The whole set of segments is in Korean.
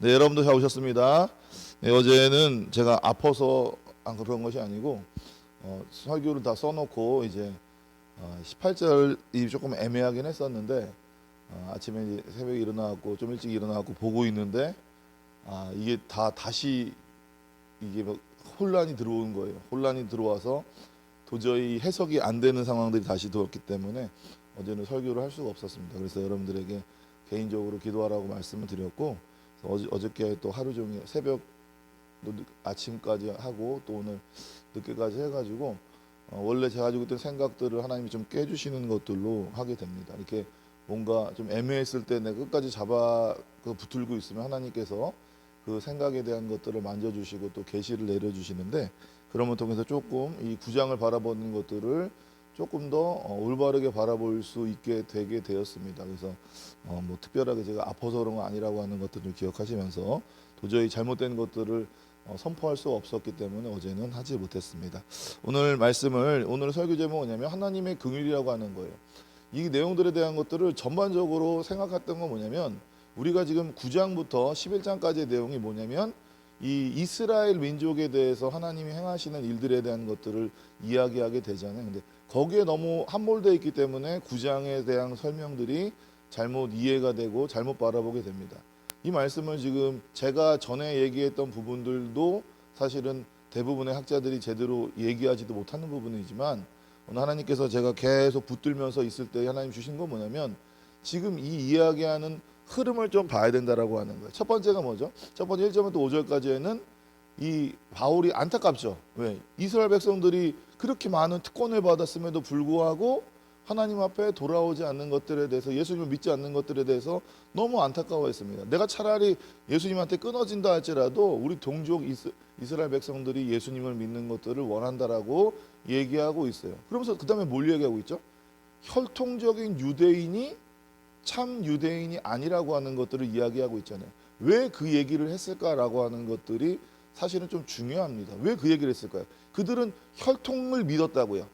네, 여러분도 잘 오셨습니다. 네, 어제는 제가 아파서 안 그런 것이 아니고 어, 설교를 다 써놓고 이제 어, 18절이 조금 애매하긴 했었는데 어, 아침에 새벽에 일어나고 좀 일찍 일어나고 보고 있는데 아 이게 다 다시 이게 막 혼란이 들어오는 거예요. 혼란이 들어와서 도저히 해석이 안 되는 상황들이 다시 들어왔기 때문에 어제는 설교를 할 수가 없었습니다. 그래서 여러분들에게 개인적으로 기도하라고 말씀을 드렸고 어저, 어저께 또 하루 종일 새벽 아침까지 하고 또 오늘 늦게까지 해가지고 어, 원래 제가 가지고 있던 생각들을 하나님이 좀 깨주시는 것들로 하게 됩니다. 이렇게 뭔가 좀 애매했을 때 내가 끝까지 잡아 그 붙들고 있으면 하나님께서 그 생각에 대한 것들을 만져주시고 또 계시를 내려주시는데 걸 통해서 조금 이 구장을 바라보는 것들을 조금 더 어, 올바르게 바라볼 수 있게 되게 되었습니다. 그래서 어, 뭐 특별하게 제가 아파서 그런 거 아니라고 하는 것들을 기억하시면서 도저히 잘못된 것들을 어, 선포할 수 없었기 때문에 어제는 하지 못했습니다. 오늘 말씀을 오늘 설교 제목은 뭐냐면 하나님의 긍휼이라고 하는 거예요. 이 내용들에 대한 것들을 전반적으로 생각했던 건 뭐냐면 우리가 지금 9장부터 11장까지의 내용이 뭐냐면 이 이스라엘 민족에 대해서 하나님이 행하시는 일들에 대한 것들을 이야기하게 되잖아요. 근데 거기에 너무 함몰되어 있기 때문에 9장에 대한 설명들이 잘못 이해가 되고 잘못 바라보게 됩니다. 이 말씀을 지금 제가 전에 얘기했던 부분들도 사실은 대부분의 학자들이 제대로 얘기하지도 못하는 부분이지만 오늘 하나님께서 제가 계속 붙들면서 있을 때 하나님 주신 건 뭐냐면 지금 이 이야기하는 흐름을 좀 봐야 된다라고 하는 거예요. 첫 번째가 뭐죠? 첫 번째 1절부터 5절까지에는 이 바울이 안타깝죠. 왜? 이스라엘 백성들이 그렇게 많은 특권을 받았음에도 불구하고 하나님 앞에 돌아오지 않는 것들에 대해서 예수님을 믿지 않는 것들에 대해서 너무 안타까워했습니다. 내가 차라리 예수님한테 끊어진다 할지라도 우리 동족 이스, 이스라엘 백성들이 예수님을 믿는 것들을 원한다라고 얘기하고 있어요. 그러면서 그 다음에 뭘 얘기하고 있죠? 혈통적인 유대인이 참 유대인이 아니라고 하는 것들을 이야기하고 있잖아요. 왜 그 얘기를 했을까라고 하는 것들이 사실은 좀 중요합니다. 왜 그 얘기를 했을까요? 그들은 혈통을 믿었다고요.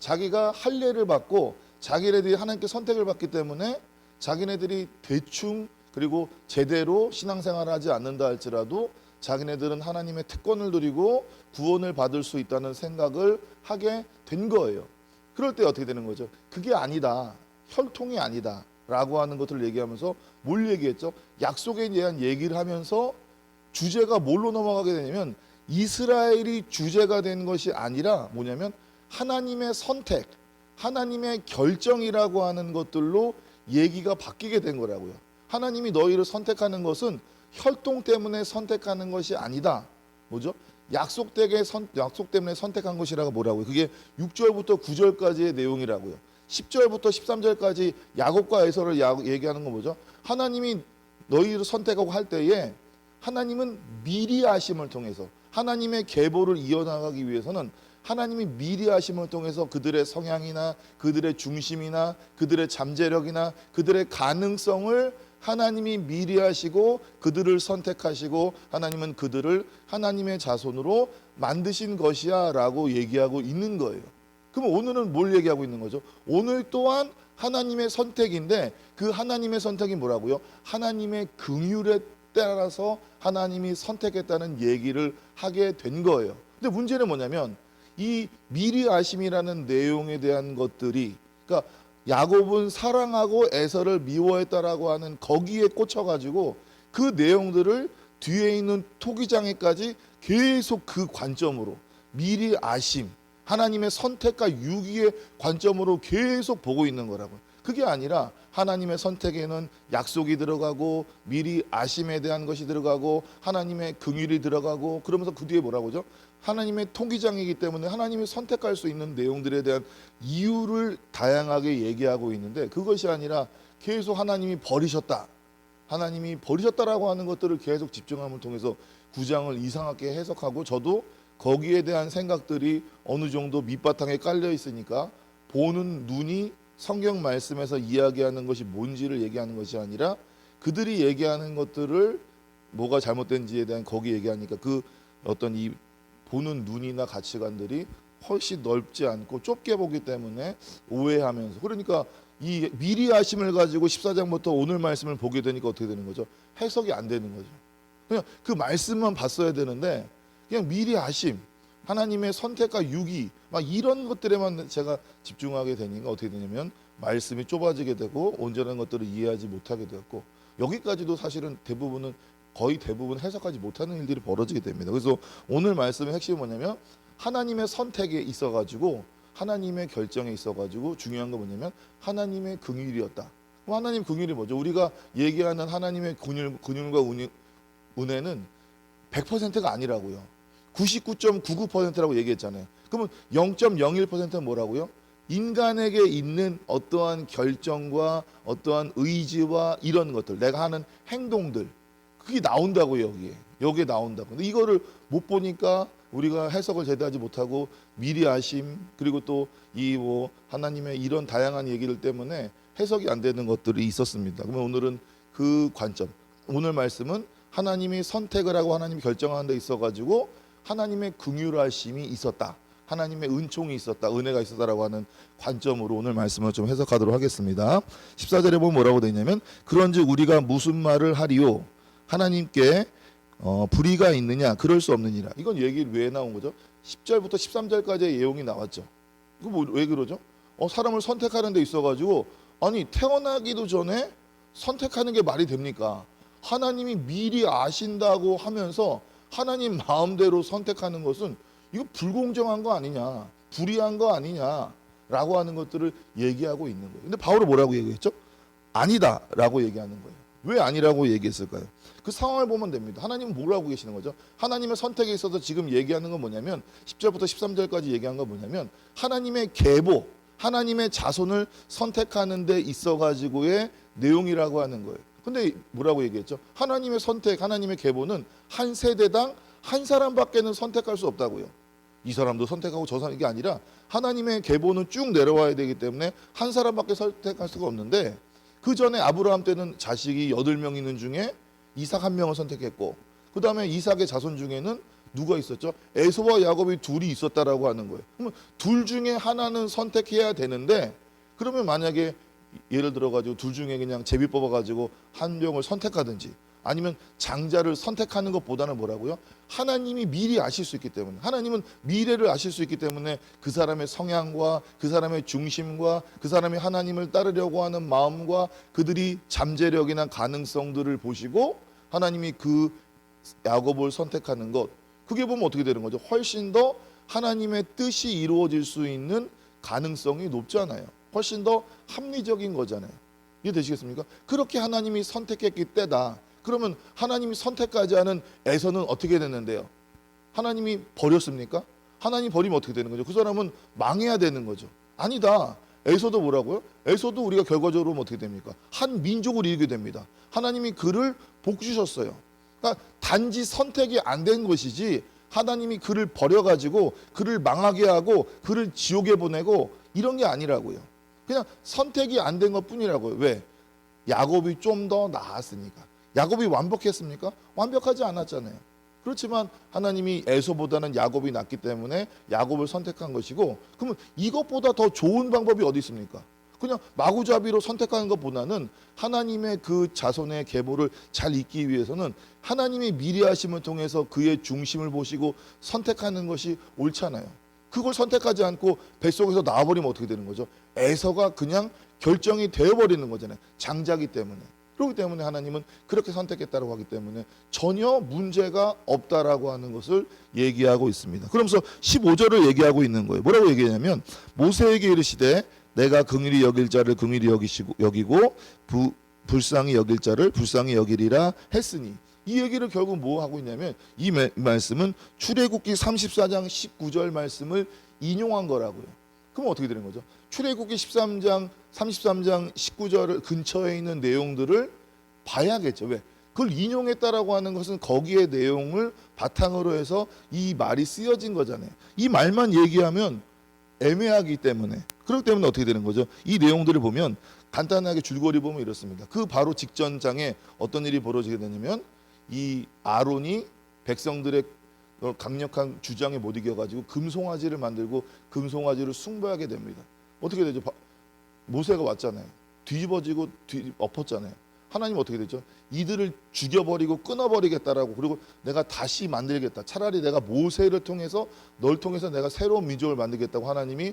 자기가 할례를 받고 자기네들이 하나님께 선택을 받기 때문에 자기네들이 대충 그리고 제대로 신앙생활을 하지 않는다 할지라도 자기네들은 하나님의 특권을 누리고 구원을 받을 수 있다는 생각을 하게 된 거예요. 그럴 때 어떻게 되는 거죠? 그게 아니다. 혈통이 아니다. 라고 하는 것들을 얘기하면서 뭘 얘기했죠? 약속에 대한 얘기를 하면서 주제가 뭘로 넘어가게 되냐면 이스라엘이 주제가 된 것이 아니라 뭐냐면 하나님의 선택, 하나님의 결정이라고 하는 것들로 얘기가 바뀌게 된 거라고요. 하나님이 너희를 선택하는 것은 혈통 때문에 선택하는 것이 아니다. 뭐죠? 약속 때문에 선, 약속 때문에 선택한 것이라고 뭐라고요? 그게 6절부터 9절까지의 내용이라고요. 10절부터 13절까지 야곱과 에서를 야- 얘기하는 건 뭐죠? 하나님이 너희를 선택하고 할 때에 하나님은 미리 하심을 통해서 하나님의 계보를 이어나가기 위해서는 하나님이 미리 하심을 통해서 그들의 성향이나 그들의 중심이나 그들의 잠재력이나 그들의 가능성을 하나님이 미리 하시고 그들을 선택하시고 하나님은 그들을 하나님의 자손으로 만드신 것이야라고 얘기하고 있는 거예요. 그럼 오늘은 뭘 얘기하고 있는 거죠? 오늘 또한 하나님의 선택인데 그 하나님의 선택이 뭐라고요? 하나님의 긍휼에 따라서 하나님이 선택했다는 얘기를 하게 된 거예요. 근데 문제는 뭐냐면 이 미리 아심이라는 내용에 대한 것들이 그러니까 야곱은 사랑하고 에서를 미워했다라고 하는 거기에 꽂혀 가지고 그 내용들을 뒤에 있는 토기장에까지 계속 그 관점으로 미리 아심 하나님의 선택과 유기의 관점으로 계속 보고 있는 거라고요. 그게 아니라 하나님의 선택에는 약속이 들어가고 미리 아심에 대한 것이 들어가고 하나님의 긍휼이 들어가고 그러면서 그 뒤에 뭐라고 하죠? 하나님의 통기장이기 때문에 하나님이 선택할 수 있는 내용들에 대한 이유를 다양하게 얘기하고 있는데 그것이 아니라 계속 하나님이 버리셨다. 하나님이 버리셨다라고 하는 것들을 계속 집중함을 통해서 구장을 이상하게 해석하고 저도 거기에 대한 생각들이 어느 정도 밑바탕에 깔려 있으니까 보는 눈이 성경 말씀에서 이야기하는 것이 뭔지를 얘기하는 것이 아니라 그들이 얘기하는 것들을 뭐가 잘못된지에 대한 거기 얘기하니까 그 어떤 이 보는 눈이나 가치관들이 훨씬 넓지 않고 좁게 보기 때문에 오해하면서 그러니까 이 미리 하심을 가지고 14장부터 오늘 말씀을 보게 되니까 어떻게 되는 거죠? 해석이 안 되는 거죠. 그냥 그 말씀만 봤어야 되는데 그냥 미리 아심, 하나님의 선택과 유기 막 이런 것들에만 제가 집중하게 되니까 어떻게 되냐면 말씀이 좁아지게 되고 온전한 것들을 이해하지 못하게 되었고 여기까지도 사실은 대부분은 거의 대부분 해석하지 못하는 일들이 벌어지게 됩니다. 그래서 오늘 말씀의 핵심이 뭐냐면 하나님의 선택에 있어 가지고 하나님의 결정에 있어 가지고 중요한 건 뭐냐면 하나님의 긍휼이었다. 하나님 긍휼이 뭐죠? 우리가 얘기하는 하나님의 긍휼 긍휼과 은혜, 은혜는 100%가 아니라고요. 99.99%라고 얘기했잖아요. 그러면 0.01%는 뭐라고요? 인간에게 있는 어떠한 결정과 어떠한 의지와 이런 것들, 내가 하는 행동들, 그게 나온다고요, 여기에. 여기에 나온다고. 근데 이거를 못 보니까 우리가 해석을 제대로 하지 못하고 미리 아심, 그리고 또 이 뭐 하나님의 이런 다양한 얘기들 때문에 해석이 안 되는 것들이 있었습니다. 그러면 오늘은 그 관점, 오늘 말씀은 하나님이 선택을 하고 하나님이 결정하는 데 있어 가지고 하나님의 긍휼하심이 있었다. 하나님의 은총이 있었다. 은혜가 있었다라고 하는 관점으로 오늘 말씀을 좀 해석하도록 하겠습니다. 14절에 보면 뭐라고 되어 있냐면 그런즉 우리가 무슨 말을 하리요 하나님께 어, 불의가 있느냐 그럴 수 없느니라. 이건 얘기 왜 나온 거죠? 10절부터 13절까지의 내용이 나왔죠. 이거 뭐왜 그러죠? 어, 사람을 선택하는 데 있어 가지고 아니 태어나기도 전에 선택하는 게 말이 됩니까? 하나님이 미리 아신다고 하면서 하나님 마음대로 선택하는 것은 이거 불공정한 거 아니냐, 불의한 거 아니냐라고 하는 것들을 얘기하고 있는 거예요. 근데 바울은 뭐라고 얘기했죠? 아니다라고 얘기하는 거예요. 왜 아니라고 얘기했을까요? 그 상황을 보면 됩니다. 하나님은 뭐라고 계시는 거죠? 하나님의 선택에 있어서 지금 얘기하는 건 뭐냐면 10절부터 13절까지 얘기한 건 뭐냐면 하나님의 계보, 하나님의 자손을 선택하는 데 있어 가지고의 내용이라고 하는 거예요. 근데 뭐라고 얘기했죠? 하나님의 선택, 하나님의 계보는 한 세대당 한 사람밖에는 선택할 수 없다고요. 이 사람도 선택하고 저 사람 이게 아니라 하나님의 계보는 쭉 내려와야 되기 때문에 한 사람밖에 선택할 수가 없는데 그 전에 아브라함 때는 자식이 여덟 명 있는 중에 이삭 한 명을 선택했고 그 다음에 이삭의 자손 중에는 누가 있었죠? 에서와 야곱이 둘이 있었다라고 하는 거예요. 그러면 둘 중에 하나는 선택해야 되는데 그러면 만약에 예를 들어 가지고 둘 중에 그냥 제비 뽑아 가지고 한 명을 선택하든지 아니면 장자를 선택하는 것보다는 뭐라고요? 하나님이 미리 아실 수 있기 때문에 하나님은 미래를 아실 수 있기 때문에 그 사람의 성향과 그 사람의 중심과 그 사람이 하나님을 따르려고 하는 마음과 그들이 잠재력이나 가능성들을 보시고 하나님이 그 야곱을 선택하는 것 그게 보면 어떻게 되는 거죠? 훨씬 더 하나님의 뜻이 이루어질 수 있는 가능성이 높잖아요. 훨씬 더 합리적인 거잖아요. 이해되시겠습니까? 그렇게 하나님이 선택했기 때다. 그러면 하나님이 선택하지 않은 에서는 어떻게 됐는데요? 하나님이 버렸습니까? 하나님 버리면 어떻게 되는 거죠? 그 사람은 망해야 되는 거죠. 아니다. 에서도 뭐라고요? 에서도 우리가 결과적으로 어떻게 됩니까? 한 민족을 이루게 됩니다. 하나님이 그를 복 주셨어요. 그러니까 단지 선택이 안 된 것이지 하나님이 그를 버려가지고 그를 망하게 하고 그를 지옥에 보내고 이런 게 아니라고요. 그냥 선택이 안 된 것 뿐이라고요. 왜? 야곱이 좀 더 나았으니까. 야곱이 완벽했습니까? 완벽하지 않았잖아요. 그렇지만 하나님이 에서보다는 야곱이 낫기 때문에 야곱을 선택한 것이고 그러면 이것보다 더 좋은 방법이 어디 있습니까? 그냥 마구잡이로 선택하는 것보다는 하나님의 그 자손의 계보를 잘 잇기 위해서는 하나님의 미리하심을 통해서 그의 중심을 보시고 선택하는 것이 옳잖아요. 그걸 선택하지 않고 뱃속에서 나와버리면 어떻게 되는 거죠? 에서가 그냥 결정이 되어버리는 거잖아요. 장자기 때문에. 그렇기 때문에 하나님은 그렇게 선택했다고 하기 때문에 전혀 문제가 없다라고 하는 것을 얘기하고 있습니다. 그러면서 15절을 얘기하고 있는 거예요. 뭐라고 얘기하냐면 모세에게 이르시되 내가 긍휼히 여길 자를 긍휼히 여기시고 여기고 부, 불쌍히 여길 자를 불쌍히 여기리라 했으니 이 얘기를 결국 뭐 하고 있냐면 이 마- 말씀은 출애굽기 34장 19절 말씀을 인용한 거라고요. 그럼 어떻게 되는 거죠? 출애굽기 13장 33장 19절 근처에 있는 내용들을 봐야겠죠. 왜? 그걸 인용했다라고 하는 것은 거기에 내용을 바탕으로 해서 이 말이 쓰여진 거잖아요. 이 말만 얘기하면 애매하기 때문에 그렇기 때문에 어떻게 되는 거죠? 이 내용들을 보면 간단하게 줄거리 보면 이렇습니다. 그 바로 직전 장에 어떤 일이 벌어지게 되냐면 이 아론이 백성들의 어, 강력한 주장에 못 이겨가지고 금송아지를 만들고 금송아지를 숭배하게 됩니다. 어떻게 되죠? 바- 모세가 왔잖아요. 뒤집어지고 뒤 엎었잖아요. 하나님 어떻게 되죠? 이들을 죽여버리고 끊어버리겠다라고 그리고 내가 다시 만들겠다. 차라리 내가 모세를 통해서 널 통해서 내가 새로운 민족을 만들겠다고 하나님이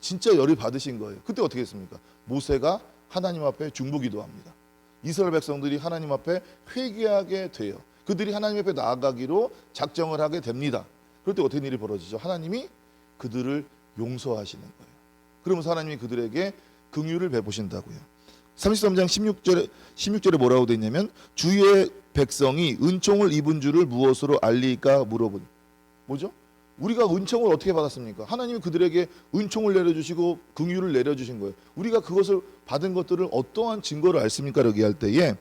진짜 열을 받으신 거예요. 그때 어떻게 했습니까? 모세가 하나님 앞에 중보기도합니다. 이스라엘 백성들이 하나님 앞에 회개하게 돼요. 그들이 하나님 앞에 나아가기로 작정을 하게 됩니다. 그럴 때 어떤 일이 벌어지죠? 하나님이 그들을 용서하시는 거예요. 그러면서 하나님이 그들에게 긍휼을 베푸신다고요. 33장 16절에 16절에 뭐라고 돼 있냐면 주의 백성이 은총을 입은 줄을 무엇으로 알리까 물어본 뭐죠? 우리가 은총을 어떻게 받았습니까? 하나님이 그들에게 은총을 내려주시고 긍휼을 내려주신 거예요. 우리가 그것을 받은 것들을 어떠한 증거를 알습니까? 이렇게 할 때에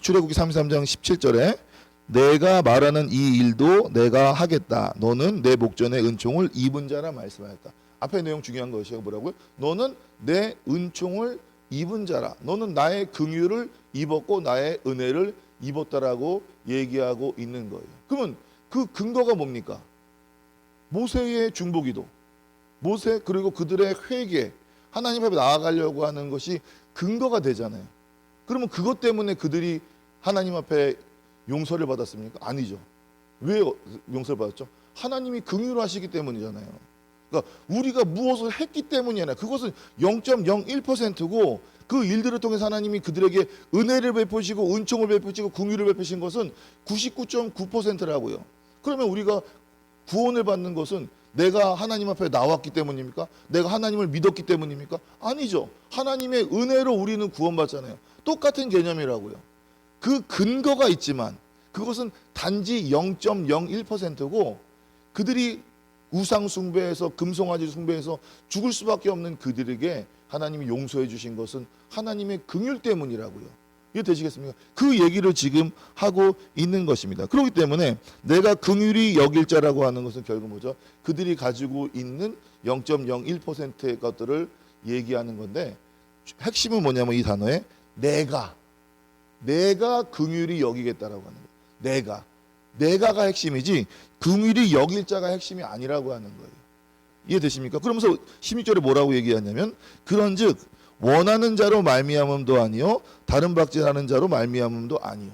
출애굽기 33장 17절에 내가 말하는 이 일도 내가 하겠다. 너는 내 목전에 은총을 입은 자라 말씀하였다. 앞에 내용 중요한 것이요. 뭐라고요? 너는 내 은총을 입은 자라. 너는 나의 긍휼을 입었고 나의 은혜를 입었다라고 얘기하고 있는 거예요. 그러면 그 근거가 뭡니까? 모세의 중보기도, 모세 그리고 그들의 회개, 하나님 앞에 나아가려고 하는 것이 근거가 되잖아요. 그러면 그것 때문에 그들이 하나님 앞에 용서를 받았습니까? 아니죠. 왜 용서를 받았죠? 하나님이 긍휼 하시기 때문이잖아요. 그러니까 우리가 무엇을 했기 때문이 아니라 그것은 0.01%고 그 일들을 통해서 하나님이 그들에게 은혜를 베푸시고 은총을 베푸시고 긍휼을 베푸신 것은 99.9%라고요. 그러면 우리가 구원을 받는 것은 내가 하나님 앞에 나왔기 때문입니까? 내가 하나님을 믿었기 때문입니까? 아니죠. 하나님의 은혜로 우리는 구원받잖아요. 똑같은 개념이라고요. 그 근거가 있지만 그것은 단지 0.01%고 그들이 우상 숭배해서 금송아지 숭배해서 죽을 수밖에 없는 그들에게 하나님이 용서해 주신 것은 하나님의 긍휼 때문이라고요. 이해 되시겠습니까? 그 얘기를 지금 하고 있는 것입니다. 그렇기 때문에 내가 긍휼히 여길 자라고 하는 것은 결국 뭐죠? 그들이 가지고 있는 0.01%의 것들을 얘기하는 건데 핵심은 뭐냐면 이 단어에 내가 내가 긍휼히 여기겠다라고 하는 거예요. 내가 내가가 핵심이지 긍휼히 여길 자가 핵심이 아니라고 하는 거예요. 이해되십니까? 그러면서 16절에 뭐라고 얘기하냐면 그런즉 원하는 자로 말미암음도 아니요 다른 박제하는 자로 말미암음도 아니요.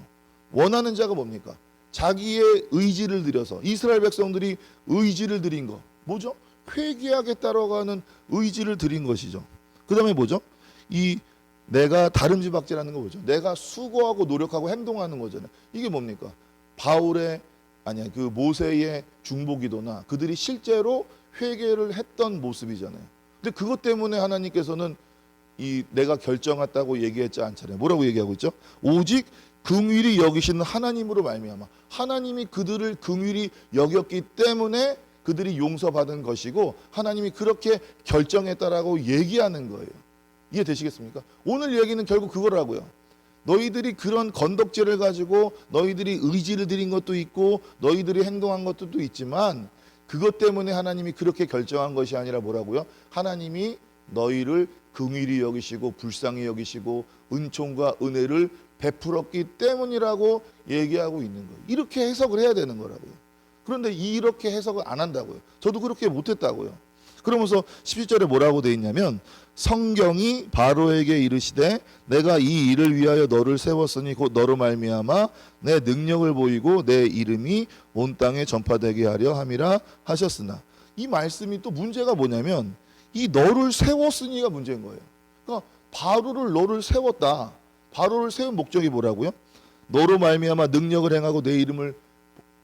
원하는 자가 뭡니까? 자기의 의지를 들여서 이스라엘 백성들이 의지를 드린 거 뭐죠? 회개하겠다라고 하는 의지를 드린 것이죠. 그 다음에 뭐죠? 이 내가 다름쥐박질하는 거 뭐죠? 내가 수고하고 노력하고 행동하는 거잖아요. 이게 뭡니까? 바울의 아니야 그 모세의 중보기도나 그들이 실제로 회개를 했던 모습이잖아요. 근데 그것 때문에 하나님께서는 이 내가 결정했다고 얘기했지 않잖아요. 뭐라고 얘기하고 있죠? 오직 긍휼히 여기시는 하나님으로 말미암아 하나님이 그들을 긍휼히 여겼기 때문에 그들이 용서받은 것이고 하나님이 그렇게 결정했다라고 얘기하는 거예요. 이해되시겠습니까? 오늘 얘기는 결국 그거라고요. 너희들이 그런 건덕지를 가지고 너희들이 의지를 들인 것도 있고 너희들이 행동한 것도 있지만 그것 때문에 하나님이 그렇게 결정한 것이 아니라 뭐라고요? 하나님이 너희를 긍휼히 여기시고 불쌍히 여기시고 은총과 은혜를 베풀었기 때문이라고 얘기하고 있는 거예요. 이렇게 해석을 해야 되는 거라고요. 그런데 이렇게 해석을 안 한다고요. 저도 그렇게 못했다고요. 그러면서 17절에 뭐라고 돼 있냐면 성경이 바로에게 이르시되 내가 이 일을 위하여 너를 세웠으니 곧 너로 말미암아 내 능력을 보이고 내 이름이 온 땅에 전파되게 하려 함이라 하셨으나 이 말씀이 또 문제가 뭐냐면 이 너를 세웠으니가 문제인 거예요. 그러니까 바로를 너를 세웠다. 바로를 세운 목적이 뭐라고요? 너로 말미암아 능력을 행하고 내 이름을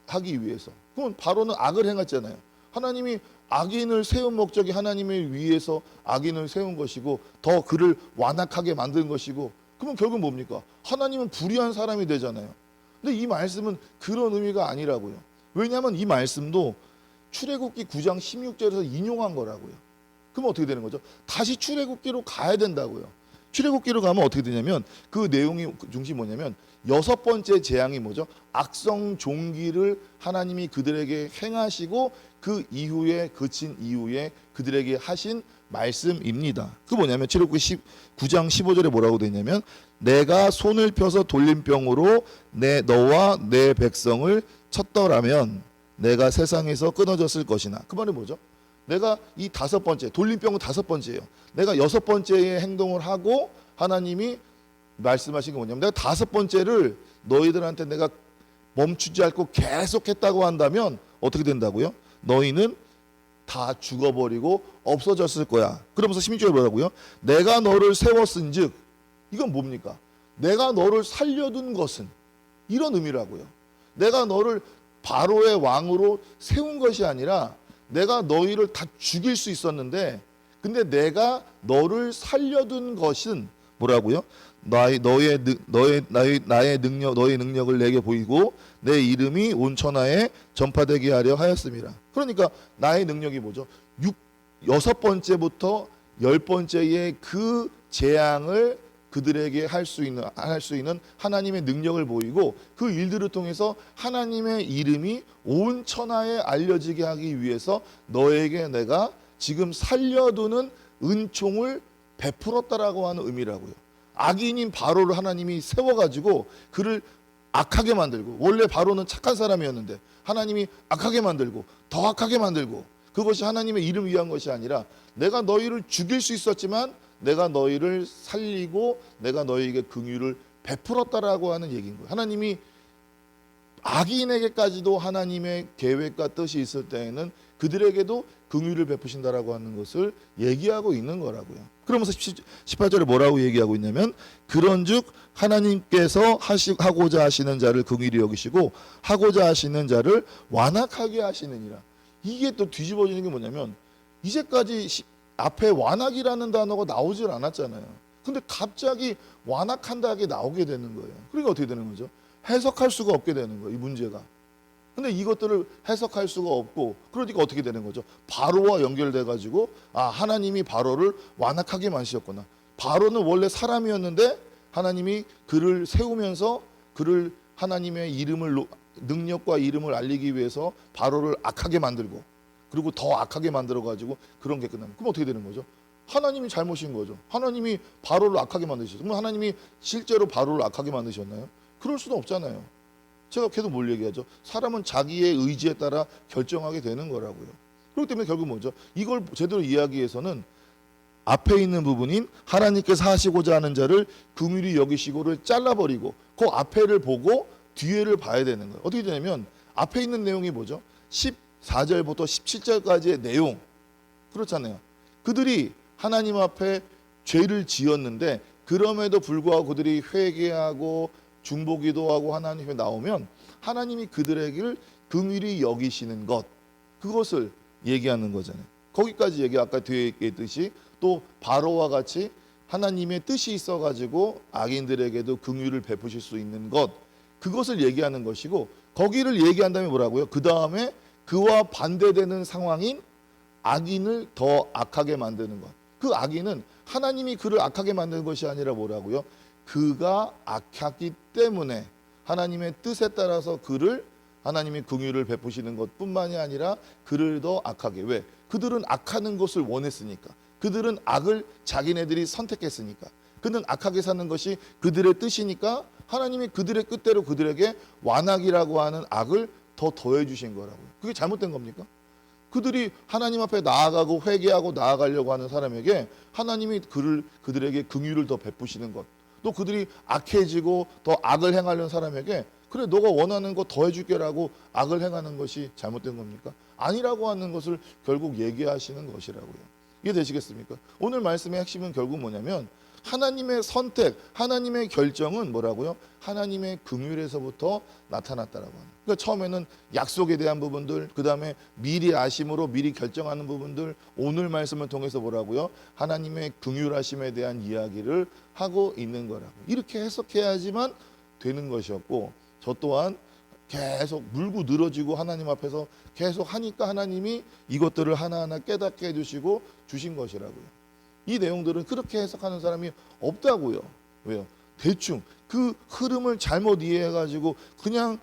하기 위해서. 그럼 바로는 악을 행했잖아요. 하나님이 악인을 세운 목적이 하나님을 위해서 악인을 세운 것이고 더 그를 완악하게 만든 것이고 그러면 결국 뭡니까? 하나님은 불의한 사람이 되잖아요. 근데 이 말씀은 그런 의미가 아니라고요. 왜냐하면 이 말씀도 출애굽기 9장 16절에서 인용한 거라고요. 그럼 어떻게 되는 거죠? 다시 출애굽기로 가야 된다고요. 출애굽기로 가면 어떻게 되냐면 그 내용이 그 중심이 뭐냐면 여섯 번째 재앙이 뭐죠? 악성 종기를 하나님이 그들에게 행하시고 그 이후에 그친 이후에 그들에게 하신 말씀입니다. 그 뭐냐면 출애굽기 9장 15절에 뭐라고 되냐면 내가 손을 펴서 돌림병으로 내 너와 내 백성을 쳤더라면 내가 세상에서 끊어졌을 것이나 그 말이 뭐죠? 내가 이 다섯 번째 돌림병은 다섯 번째예요. 내가 여섯 번째의 행동을 하고 하나님이 말씀하신 게 뭐냐면 내가 다섯 번째를 너희들한테 내가 멈추지 않고 계속했다고 한다면 어떻게 된다고요? 너희는 다 죽어버리고 없어졌을 거야. 그러면서 16절에 뭐라고요? 내가 너를 세웠은 즉 이건 뭡니까? 내가 너를 살려둔 것은 이런 의미라고요. 내가 너를 바로의 왕으로 세운 것이 아니라 내가 너희를 다 죽일 수 있었는데 근데 내가 너를 살려둔 것은 뭐라고요? 나의 너의 능- 너의 나의 나의 능력 너의 능력을 내게 보이고 내 이름이 온 천하에 전파되게 하려 하였습니다. 그러니까 나의 능력이 뭐죠? 육 여섯 번째부터 열 번째의 그 재앙을 그들에게 할 수 있는 할 수 있는 하나님의 능력을 보이고 그 일들을 통해서 하나님의 이름이 온 천하에 알려지게 하기 위해서 너에게 내가 지금 살려두는 은총을 베풀었다라고 하는 의미라고요. 악인인 바로를 하나님이 세워가지고 그를 악하게 만들고 원래 바로는 착한 사람이었는데 하나님이 악하게 만들고 더 악하게 만들고 그것이 하나님의 이름 위한 것이 아니라 내가 너희를 죽일 수 있었지만 내가 너희를 살리고 내가 너희에게 긍휼을 베풀었다라고 하는 얘기인 거예요. 하나님이 악인에게까지도 하나님의 계획과 뜻이 있을 때에는 그들에게도 긍휼을 베푸신다라고 하는 것을 얘기하고 있는 거라고요. 그러면서 18절에 뭐라고 얘기하고 있냐면 그런즉 하나님께서 하시, 하고자 하시는 자를 긍휼히 여기시고 하고자 하시는 자를 완악하게 하시느니라. 이게 또 뒤집어지는 게 뭐냐면 이제까지 시- 앞에 완악이라는 단어가 나오질 않았잖아요. 근데 갑자기 완악한다게 나오게 되는 거예요. 그러니까 어떻게 되는 거죠? 해석할 수가 없게 되는 거예요. 이 문제가. 근데 이것들을 해석할 수가 없고 그러니까 어떻게 되는 거죠? 바로와 연결돼 가지고 아 하나님이 바로를 완악하게 만드셨구나. 바로는 원래 사람이었는데 하나님이 그를 세우면서 그를 하나님의 이름을 노- 능력과 이름을 알리기 위해서 바로를 악하게 만들고 그리고 더 악하게 만들어 가지고 그런 게 끝납니다. 그럼 어떻게 되는 거죠? 하나님이 잘못인 거죠. 하나님이 바로를 악하게 만드셨어요. 그럼 하나님이 실제로 바로를 악하게 만드셨나요? 그럴 수는 없잖아요. 제가 계속 뭘 얘기하죠? 사람은 자기의 의지에 따라 결정하게 되는 거라고요. 그렇기 때문에 결국 뭐죠? 이걸 제대로 이해하기 위해서는 앞에 있는 부분인 하나님께서 하시고자 하는 자를 긍휼히 여기시고를 잘라버리고 그 앞에를 보고 뒤에를 봐야 되는 거예요. 어떻게 되냐면 앞에 있는 내용이 뭐죠? 14절부터 17절까지의 내용 그렇잖아요. 그들이 하나님 앞에 죄를 지었는데 그럼에도 불구하고 그들이 회개하고 중보기도하고 하나님 앞에 나오면 하나님이 그들에게를 긍휼히 여기시는 것 그것을 얘기하는 거잖아요. 거기까지 얘기 아까 뒤에 얘기했듯이 또 바로와 같이 하나님의 뜻이 있어 가지고 악인들에게도 긍휼을 베푸실 수 있는 것 그것을 얘기하는 것이고 거기를 얘기한 다음에 뭐라고요? 그 다음에 그와 반대되는 상황인 악인을 더 악하게 만드는 것. 그 악인은 하나님이 그를 악하게 만드는 것이 아니라 뭐라고요? 그가 악하기 때문에 하나님의 뜻에 따라서 그를 하나님이 긍휼을 베푸시는 것뿐만이 아니라 그를 더 악하게 왜? 그들은 악하는 것을 원했으니까. 그들은 악을 자기네들이 선택했으니까. 그는 악하게 사는 것이 그들의 뜻이니까 하나님이 그들의 뜻대로 그들에게 완악이라고 하는 악을 더 더해 주신 거라고요. 그게 잘못된 겁니까? 그들이 하나님 앞에 나아가고 회개하고 나아가려고 하는 사람에게 하나님이 그를 그들에게 긍휼을 더 베푸시는 것. 또 그들이 악해지고 더 악을 행하려는 사람에게 그래 너가 원하는 거 더 해 줄게라고 악을 행하는 것이 잘못된 겁니까? 아니라고 하는 것을 결국 얘기하시는 것이라고요. 이해 되시겠습니까? 오늘 말씀의 핵심은 결국 뭐냐면 하나님의 선택, 하나님의 결정은 뭐라고요? 하나님의 긍휼에서부터 나타났다라고 하는. 그러니까 처음에는 약속에 대한 부분들, 그 다음에 미리 아심으로 미리 결정하는 부분들, 오늘 말씀을 통해서 뭐라고요? 하나님의 긍휼하심에 대한 이야기를 하고 있는 거라고. 이렇게 해석해야지만 되는 것이었고, 저 또한 계속 물고 늘어지고 하나님 앞에서 계속 하니까 하나님이 이것들을 하나하나 깨닫게 해주시고 주신 것이라고요. 이 내용들은 그렇게 해석하는 사람이 없다고요. 왜요? 대충 그 흐름을 잘못 이해해가지고 그냥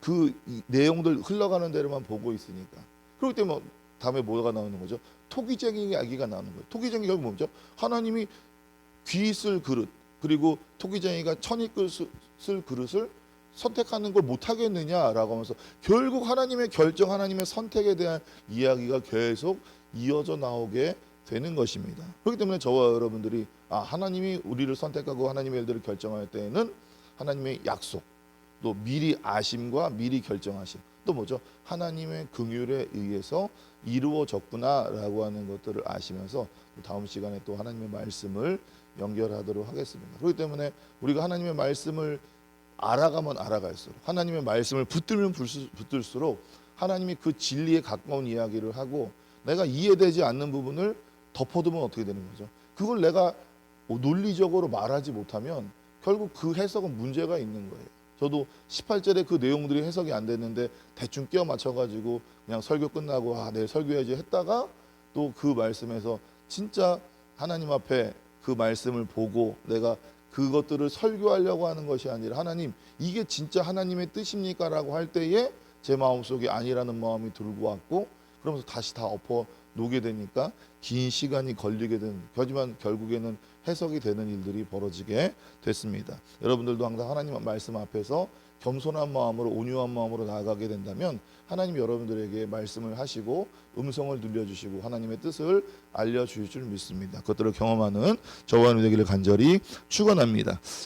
그 이- 내용들 흘러가는 대로만 보고 있으니까. 그렇기 때문에 다음에 뭐가 나오는 거죠? 토기쟁이 이야기가 나오는 거예요. 토기쟁이 결국 뭐죠? 하나님이 귀 쓸 그릇 그리고 토기쟁이가 천이 쓸 그릇을 선택하는 걸 못하겠느냐라고 하면서 결국 하나님의 결정, 하나님의 선택에 대한 이야기가 계속 이어져 나오게 되는 것입니다. 그렇기 때문에 저와 여러분들이 아 하나님이 우리를 선택하고 하나님의 일들을 결정할 때에는 하나님의 약속 또 미리 아심과 미리 결정하심 또 뭐죠 하나님의 긍휼에 의해서 이루어졌구나라고 하는 것들을 아시면서 또 다음 시간에 또 하나님의 말씀을 연결하도록 하겠습니다. 그렇기 때문에 우리가 하나님의 말씀을 알아가면 알아갈수록 하나님의 말씀을 붙들면 붙들수록 하나님이 그 진리에 가까운 이야기를 하고 내가 이해되지 않는 부분을 덮어두면 어떻게 되는 거죠? 그걸 내가 뭐 논리적으로 말하지 못하면 결국 그 해석은 문제가 있는 거예요. 저도 18절에 그 내용들이 해석이 안 됐는데 대충 끼워 맞춰가지고 그냥 설교 끝나고 아 내일 설교해야지 했다가 또 그 말씀에서 진짜 하나님 앞에 그 말씀을 보고 내가 그것들을 설교하려고 하는 것이 아니라 하나님 이게 진짜 하나님의 뜻입니까라고 할 때에 제 마음속에 아니라는 마음이 들고 왔고 그러면서 다시 다 엎어 놓게 되니까 긴 시간이 걸리게 된 하지만 결국에는 해석이 되는 일들이 벌어지게 됐습니다. 여러분들도 항상 하나님 말씀 앞에서 겸손한 마음으로 온유한 마음으로 나아가게 된다면 하나님 여러분들에게 말씀을 하시고 음성을 들려주시고 하나님의 뜻을 알려주실 줄 믿습니다. 그것들을 경험하는 저와 여러분 되기를 간절히 축원합니다.